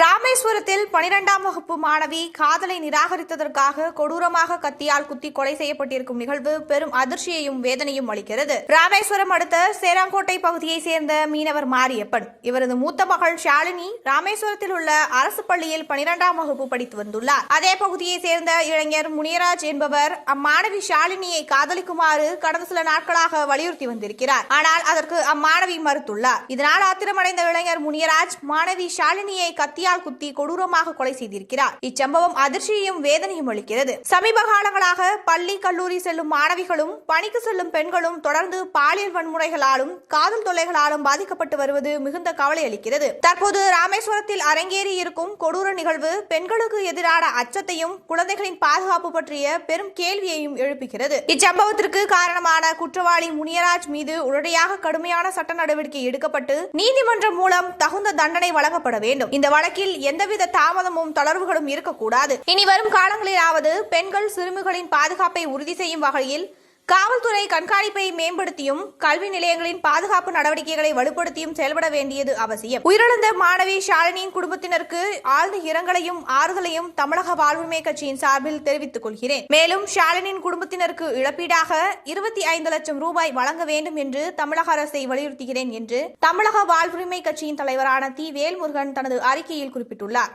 ராமேஸ்வரத்தில் பனிரெண்டாம் வகுப்பு மாணவி காதலை நிராகரித்ததற்காக கொடூரமாக கத்தியால் குத்தி கொலை செய்யப்பட்டிருக்கும் நிகழ்வு பெரும் அதிர்ச்சியையும் வேதனையும் அளிக்கிறது. ராமேஸ்வரம் அடுத்த சேராங்கோட்டை பகுதியைச் சேர்ந்த மீனவர் மாரியப்பன். இவரது மூத்த மகள் ஷாலினி ராமேஸ்வரத்தில் உள்ள அரசு பள்ளியில் பனிரெண்டாம் வகுப்பு படித்து வந்துள்ளார். அதே பகுதியைச் சேர்ந்த இளைஞர் முனியராஜ் என்பவர் அம்மாணவி ஷாலினியை காதலிக்குமாறு கடந்த சில நாட்களாக வலியுறுத்தி வந்திருக்கிறார். ஆனால் அதற்கு அம்மாணவி மறுத்துள்ளார். இதனால் ஆத்திரமடைந்த இளைஞர் முனியராஜ் மாணவி ஷாலினியை கத்தியால் குத்தி கொடூரமாக கொலை செய்திருக்கிறார். இச்சம்பவம் அதிர்ச்சியையும் வேதனையும் அளிக்கிறது. சமீப காலங்களாக பள்ளி கல்லூரி செல்லும் மாணவிகளும் பணிக்கு செல்லும் பெண்களும் தொடர்ந்து பாலியல் வன்முறைகளாலும் காதல் தொல்லைகளாலும் பாதிக்கப்பட்டு வருவது மிகுந்த கவலை அளிக்கிறது. தற்போது ராமேஸ்வரத்தில் அரங்கேறி இருக்கும் கொடூர நிகழ்வு பெண்களுக்கு எதிரான அச்சத்தையும் குழந்தைகளின் பாதுகாப்பு பற்றிய பெரும் கேள்வியையும் எழுப்புகிறது. இச்சம்பவத்திற்கு காரணமான குற்றவாளி முனியராஜ் மீது உடனடியாக கடுமையான சட்ட நடவடிக்கை எடுக்கப்பட்டு நீதிமன்றம் மூலம் தகுந்த தண்டனை வழங்கப்பட வேண்டும். இந்த வழக்கில் எந்தவித தாமதமும் தளர்வுகளும் இருக்கக்கூடாது. இனி வரும் காலங்களிலாவது பெண்கள் சிறுமிகளின் பாதுகாப்பை உறுதி செய்யும் வகையில் காவல்துறை கண்காணிப்பை மேம்படுத்தியும் கல்வி நிலையங்களின் பாதுகாப்பு நடவடிக்கைகளை வலுப்படுத்தியும் செயல்பட வேண்டியது அவசியம். உயிரிழந்த மாணவி ஷாலினியின் குடும்பத்தினருக்கு ஆழ்ந்த இரங்கலையும் ஆறுதலையும் தமிழக வாழ்வுரிமை கட்சியின் சார்பில் தெரிவித்துக் கொள்கிறேன். மேலும் ஷாலினியின் குடும்பத்தினருக்கு இழப்பீடாக இருபத்தி ஐந்து லட்சம் ரூபாய் வழங்க வேண்டும் என்று தமிழக அரசை வலியுறுத்துகிறேன் என்று தமிழக வாழ்வுரிமை கட்சியின் தலைவரான தி. வேல்முருகன் தனது அறிக்கையில் குறிப்பிட்டுள்ளார்.